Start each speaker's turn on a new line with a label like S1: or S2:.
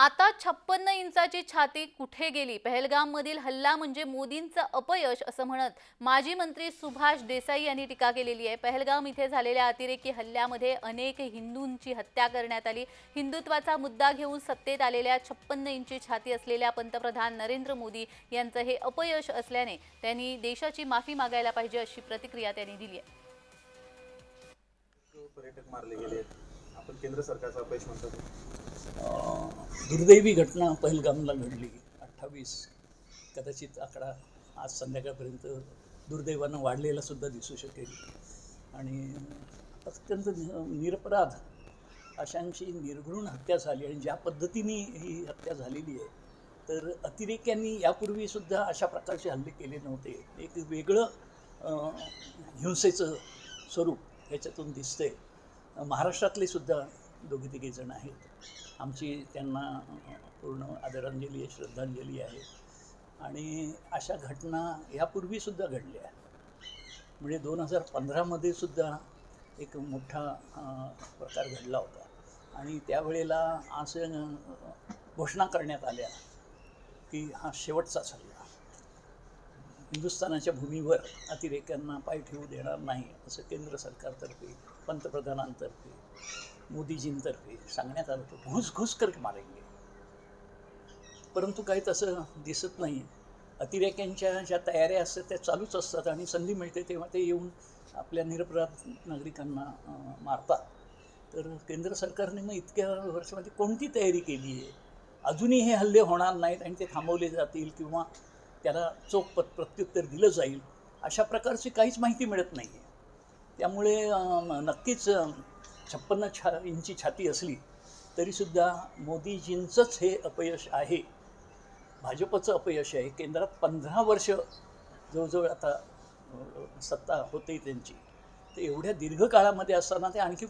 S1: आता छप्पन्न इंचाची छाती कुठे गेली? पहलगाममधील हल्ला म्हणजे मोदींचं अपयश असं म्हणत माजी मंत्री सुभाष देसाई यांनी टीका केलेली आहे. पहलगाम इथे झालेल्या अतिरेकी हल्ल्यामध्ये अनेक हिंदूंची हत्या करण्यात आली. हिंदुत्वाचा मुद्दा घेऊन सत्तेत आलेल्या छप्पन्न इंची छाती असलेल्या पंतप्रधान नरेंद्र मोदी यांचं हे अपयश असल्याने त्यांनी देशाची माफी मागायला पाहिजे अशी प्रतिक्रिया त्यांनी दिली आहे.
S2: पर्यटक मारले गेले आपण केंद्र सरकारचा अपयश म्हणतो
S3: दुर्दैवी घटना पहलगामला घडली. अठ्ठावीस कदाचित आकडा आज संध्याकाळपर्यंत दुर्दैवानं वाढलेला सुद्धा दिसू शकेल. आणि अत्यंत निरपराध अशांची निर्घृण हत्या झाली आणि ज्या पद्धतीने ही हत्या झालेली आहे तर अतिरेक्यांनी यापूर्वीसुद्धा अशा प्रकारचे हल्ले केले नव्हते. एक वेगळं हिंसेचं स्वरूप ह्याच्यातून दिसतंय. महाराष्ट्रातले सुद्धा दोघे तिघे जण आहेत. आमची त्यांना पूर्ण आदरांजली आहे श्रद्धांजली आहे. आणि अशा घटना यापूर्वीसुद्धा घडल्या. म्हणजे दोन हजार पंधरामध्ये सुद्धा एक मोठा प्रकार घडला होता. आणि त्यावेळेला असं घोषणा करण्यात आल्या की हा शेवटचा सल्ला. हिंदुस्थानाच्या भूमीवर अतिरेक्यांना पाय ठेवू देणार नाही असं केंद्र सरकारतर्फे पंतप्रधानांतर्फे मोदीजींतर्फे सांगण्यात आलं होतं घुस घुस कर मारेंगे. परंतु काही तसं दिसत नाही. अतिरेक्यांच्या ज्या तयाऱ्या असतात त्या चालूच असतात आणि संधी मिळते तेव्हा ते येऊन आपल्या निरपराध नागरिकांना मारतात. तर केंद्र सरकारने मग इतक्या वर्षामध्ये कोणती तयारी केली आहे? अजूनही हे हल्ले होणार नाहीत आणि ते थांबवले जातील किंवा त्याला चोख पत प्रत्युत्तर दिलं जाईल अशा प्रकारची काहीच माहिती मिळत नाही आहे त्यामुळे नक्कीच छप्पन्न छा इंची छाती असली तरीसुद्धा मोदीजींचंच हे अपयश आहे. भाजपचं अपयश आहे. केंद्रात पंधरा वर्ष जवळजवळ आता सत्ता होते त्यांची. तर एवढ्या दीर्घ काळामध्ये असताना ते आणखी